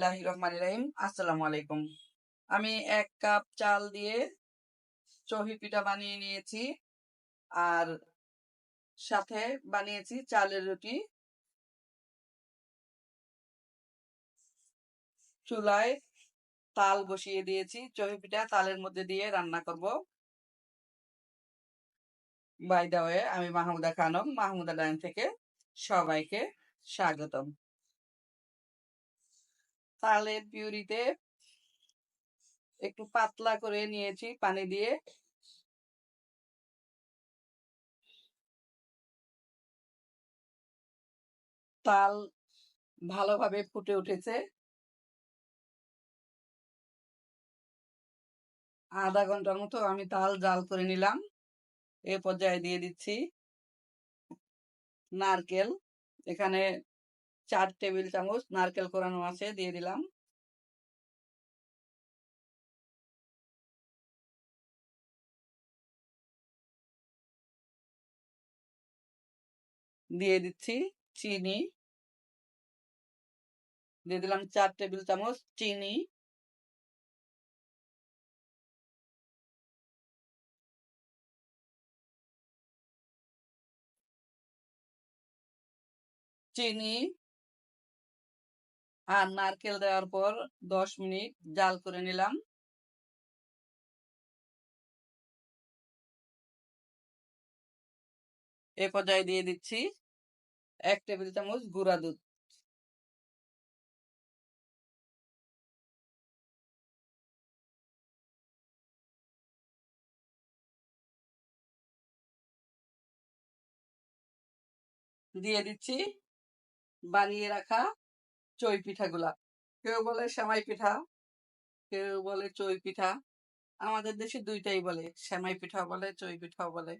বিসমিল্লাহির রহমানির রহিম। আসসালামু আলাইকুম। আমি এক কাপ চাল দিয়ে চহি পিঠা বানিয়ে নিয়েছি আর সাথে বানিয়েছি চালের রুটি। চুলায় তাল বসিয়ে দিয়েছি চহি পিঠা। তালের মধ্যে দিয়ে রান্না করব। বাই দা আমি মাহমুদা খানম, মাহমুদা ডাইন থেকে সবাইকে স্বাগতম। তালের পিউরিতে একটু পাতলা করে নিয়েছি পানি দিয়ে। তাল ভালোভাবে ফুটে উঠেছে। আধা ঘণ্টার মতো আমি তাল জাল করে নিলাম। এ পর্যায়ে দিয়ে দিচ্ছি নারকেল। এখানে চার টেবিল চামচ নারকেল কোরানো আছে, দিয়ে দিলাম। দিয়ে দিচ্ছি চিনি। দিয়ে দিলাম চার টেবিল চামচ চিনি। চিনি। আর নারকেল দেওয়ার পর দশ মিনিট জাল করে নিলাম। এ পর্যায়ে দিয়ে দিচ্ছি এক টেবিল চামচ গুঁড়া দুধ। দিয়ে দিচ্ছি বানিয়ে রাখা চই পিঠাগুলা। কেউ বলে সেমাই পিঠা, কেউ বলে চই পিঠা। আমাদের দেশে দুইটাই বলে, সেমাই পিঠা বলে, চই পিঠাও বলে।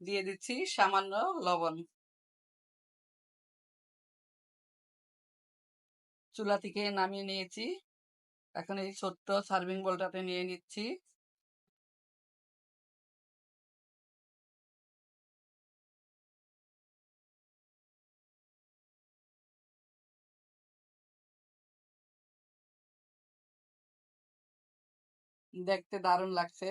দিয়ে দিচ্ছি সামান্য লবণ। চুলা থেকে নামিয়ে নিয়েছি। এখন এই ছোট্ট সার্ভিং বোলটাতে নিয়ে নিচ্ছি। দেখতে দারুণ লাগছে।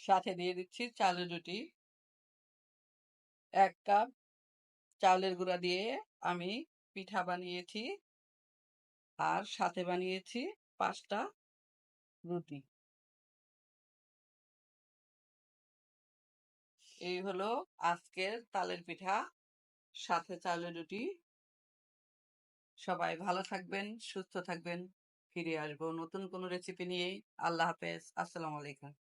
সাথে দিয়ে দিচ্ছি চালের রুটি। এক কাপ চালের গুঁড়া দিয়ে আমি পিঠা বানিয়েছি আর সাথে বানিয়েছি পাঁচটা রুটি। এই হলো আজকের তালের পিঠা, সাথে চালের রুটি। সবাই ভালো থাকবেন, সুস্থ থাকবেন, ফিরে আসব নতুন কোনো রেসিপি নিয়ে আল্লাহ হাফেজ, আসসালামু আলাইকুম।